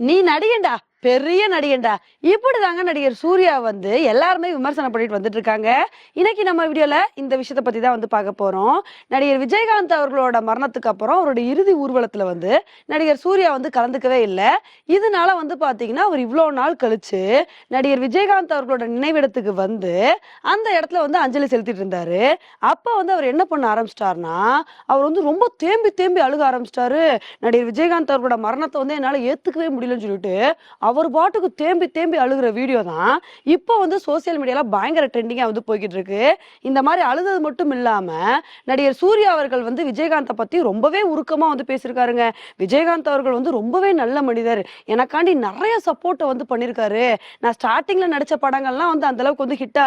நீ நடிகண்டா பெரிய நடிகண்டா இப்படிதாங்க நடிகர் சூர்யா வந்து எல்லாருமே விமர்சனம் பண்ணிட்டு வந்துட்டு இருக்காங்க இன்னைக்கு நம்ம வீடியோல இந்த விஷயத்தை பத்தி தான் வந்து பார்க்க போறோம். நடிகர் விஜயகாந்த் அவர்களோட மரணத்துக்கு அப்புறம் அவரோட இறுதி ஊர்வலத்துல வந்து நடிகர் சூர்யா வந்து கலந்துக்கவே இல்லை. இதனால வந்து பாத்தீங்கன்னா அவர் இவ்வளோ நாள் கழிச்சு நடிகர் விஜயகாந்த் அவர்களோட நினைவிடத்துக்கு வந்து அந்த இடத்துல வந்து அஞ்சலி செலுத்திட்டு இருந்தாரு. அப்ப வந்து அவர் என்ன பண்ண ஆரம்பிச்சிட்டாருன்னா அவர் வந்து ரொம்ப தேம்பி தேம்பி அழுக ஆரம்பிச்சிட்டாரு. நடிகர் விஜயகாந்த் அவர்களோட மரணத்தை வந்து என்னால ஏத்துக்கவே முடியலன்னு சொல்லிட்டு அவர் பாட்டுக்கு தேம்பி தேம்பி அழுகிற வீடியோ தான் இப்போ வந்து சோசியல் மீடியாவில் பயங்கர ட்ரெண்டிங்காக வந்து போய்கிட்டு இருக்கு. இந்த மாதிரி அழுதது மட்டும் இல்லாமல் நடிகர் சூர்யா அவர்கள் வந்து விஜயகாந்தை பற்றி ரொம்பவே உருக்கமாக வந்து பேசியிருக்காருங்க. விஜயகாந்த் அவர்கள் வந்து ரொம்பவே நல்ல மனிதர். எனக்காண்டி நிறைய சப்போர்ட்டை வந்து பண்ணியிருக்காரு. நான் ஸ்டார்டிங்கில் நடித்த படங்கள்லாம் வந்து அந்தளவுக்கு வந்து ஹிட்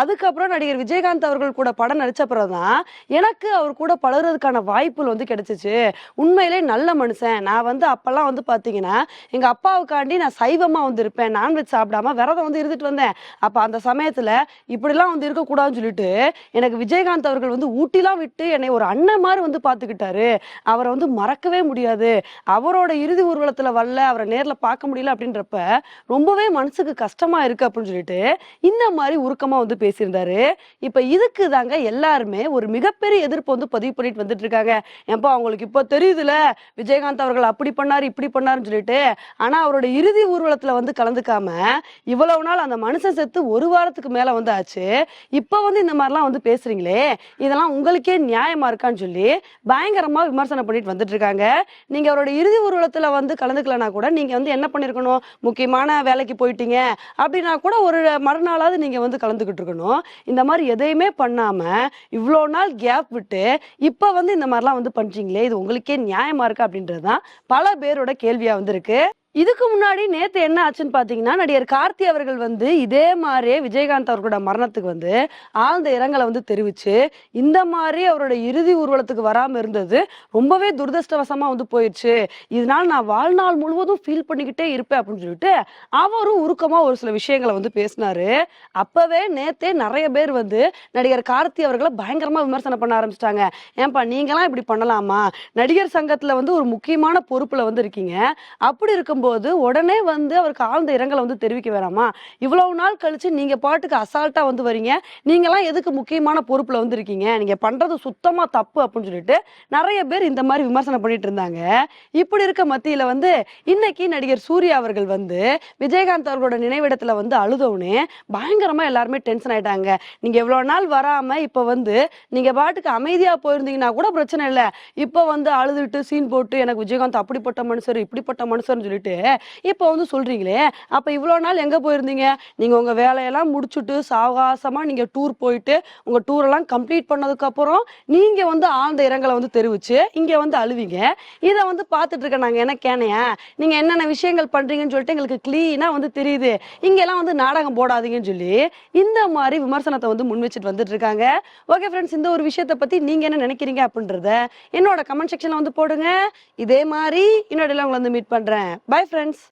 அதுக்கப்புறம் நடிகர் விஜயகாந்த் அவர்கள் கூட படம் நடித்த பிறகு தான் எனக்கு அவர் கூட பழகுறதுக்கான வாய்ப்புகள் வந்து கிடைச்சிச்சு. உண்மையிலே நல்ல மனுஷன். நான் வந்து அப்போல்லாம் வந்து பார்த்தீங்கன்னா எங்கள் அப்பாவுக்காண்டி நான் சைவமாக வந்து இருப்பேன். நான்வெஜ் சாப்பிடாம விரதம் வந்து இருந்துட்டு வந்தேன். அப்போ அந்த சமயத்தில் இப்படிலாம் வந்து இருக்கக்கூடாதுன்னு சொல்லிட்டு எனக்கு விஜயகாந்த் அவர்கள் வந்து ஊட்டிலாம் விட்டு என்னை ஒரு அண்ணன் மாதிரி வந்து பார்த்துக்கிட்டாரு. அவரை வந்து மறக்கவே முடியாது. அவரோட இறுதி ஊர்வலத்தில் வரல அவரை நேரில் பார்க்க முடியல அப்படின்றப்ப ரொம்பவே மனசுக்கு கஷ்டமாக இருக்கு அப்படின்னு சொல்லிட்டு இந்த மாதிரி உருக்கமாக வந்து பேசியிருந்தாரு. இப்போ இதுக்கு தாங்க எல்லாருமே ஒரு மிகப்பெரிய எதிர்ப்பு வந்து பதிவு பண்ணிட்டு வந்துட்டு இருக்காங்க. ஏன்பா அவங்களுக்கு இப்போ தெரியுதுல விஜயகாந்த் அவர்கள் அப்படி பண்ணார் இப்படி பண்ணாருன்னு சொல்லிட்டு. ஆனால் அவரோட இறுதி ஊர்வலத்துல வந்து கலந்துக்காம இவ்வளவு நாள் அந்த மனுஷன் செத்து ஒரு வாரத்துக்கு மேல வந்து ஆச்சு. இப்ப வந்து இந்த மாதிரிலாம் வந்து பேசுறீங்களே இதெல்லாம் உங்களுக்கே நியாயமா இருக்கான்னு சொல்லி பயங்கரமா விமர்சனம் பண்ணிட்டு வந்துட்டு இருக்காங்க. நீங்க அவரோட இறுதி ஊர்வலத்துல வந்து கலந்துக்கலனா கூட நீங்க வந்து என்ன பண்ணிருக்கணும்? முக்கியமான வேலைக்கு போயிட்டீங்க. அப்படின்னா கூட ஒரு மறுநாளாவது நீங்க வந்து கலந்துக்கிட்டு இருக்கணும். இந்த மாதிரி எதையுமே பண்ணாம இவ்வளோ நாள் கேப் விட்டு இப்ப வந்து இந்த மாதிரிலாம் வந்து பண்றீங்களே இது உங்களுக்கே நியாயமா இருக்கா அப்படின்றதுதான் பல பேரோட கேள்வியா வந்து இருக்கு. இதுக்கு முன்னாடி நேற்று என்ன ஆச்சுன்னு பார்த்தீங்கன்னா நடிகர் கார்த்தி அவர்கள் வந்து இதே மாதிரியே விஜயகாந்த் அவர்களோட மரணத்துக்கு வந்து ஆழ்ந்த இரங்கலை வந்து தெரிவிச்சு இந்த மாதிரி அவரோட இறுதி ஊர்வலத்துக்கு வராமல் இருந்தது ரொம்பவே துரதிருஷ்டவசமாக வந்து போயிடுச்சு இதனால் நான் வாழ்நாள் முழுவதும் ஃபீல் பண்ணிக்கிட்டே இருப்பேன் அப்படின்னு சொல்லிட்டு அவரும் உருக்கமாக ஒரு சில விஷயங்களை வந்து பேசினாரு. அப்போவே நேற்றே நிறைய பேர் வந்து நடிகர் கார்த்தி அவர்களை பயங்கரமாக விமர்சனம் பண்ண ஆரம்பிச்சிட்டாங்க. ஏன்பா நீங்களாம் இப்படி பண்ணலாமா? நடிகர் சங்கத்தில் வந்து ஒரு முக்கியமான பொறுப்பில் வந்து இருக்கீங்க. அப்படி இருக்கும்போது உடனே வந்து அவருக்கு ஆழ்ந்த இரங்கலை வந்து தெரிவிக்க வேணாமா? இவ்வளவு நாள் கழிச்சு நீங்க பாட்டுக்கு அசால்ட்டா வந்து வரீங்க. நீங்களாம் எதுக்கு முக்கியமான பொறுப்புல வந்து இருக்கீங்க? நீங்க பண்றது சுத்தமா தப்பு அப்படின்னு சொல்லிட்டு நிறைய பேர் இந்த மாதிரி விமர்சனம் பண்ணிட்டு இருந்தாங்க. இப்படி இருக்க மத்தியில வந்து இன்னைக்கு நடிகர் சூர்யா அவர்கள் வந்து விஜயகாந்த் அவர்களோட நினைவிடத்துல வந்து அழுதவுனே பயங்கரமா எல்லாருமே டென்ஷன் ஆயிட்டாங்க. நீங்க எவ்வளவு நாள் வராம இப்ப வந்து நீங்க பாட்டுக்கு அமைதியா போயிருந்தீங்கன்னா கூட பிரச்சனை இல்லை. இப்ப வந்து அழுதுட்டு சீன் போட்டு எனக்கு விஜயகாந்த் அப்படிப்பட்ட மனுஷர் இப்படிப்பட்ட மனுஷர்னு சொல்லிட்டு இப்போ வந்து சொல்றீங்களே அப்ப இவ்வளவு நாள் எங்க போயிருந்தீங்க? நீங்க உங்க வேலையெல்லாம் முடிச்சுட்டு சாவகாசமாக நீங்க டூர் போயிட்டு உங்க டூரெல்லாம் கம்ப்ளீட் பண்ணதுக்கு அப்புறம் நீங்க வந்து ஆழ்ந்த இரங்கலை வந்து தெரிவிச்சு இங்க வந்து அழுவீங்க. இதை வந்து பார்த்துட்டு இருக்க நாங்க என்ன கேனையா? நீங்க என்னென்ன விஷயங்கள் பண்றீங்கன்னு சொல்லிட்டு எங்களுக்கு கிளீனா வந்து தெரியுது. இங்கெல்லாம் வந்து நாடகம் போடாதீங்கன்னு சொல்லி இந்த மாதிரி விமர்சனத்தை வந்து முன் வச்சுட்டு வந்துட்டு இருக்காங்க. ஓகே ஃப்ரெண்ட்ஸ் இந்த ஒரு விஷயத்தை பத்தி நீங்க என்ன நினைக்கிறீங்க அப்படின்றத என்னோட கமெண்ட் செக்ஷனில் வந்து போடுங்க. இதே மாதிரி இன்னொரு உங்களை வந்து மீட் பண்றேன். Bye friends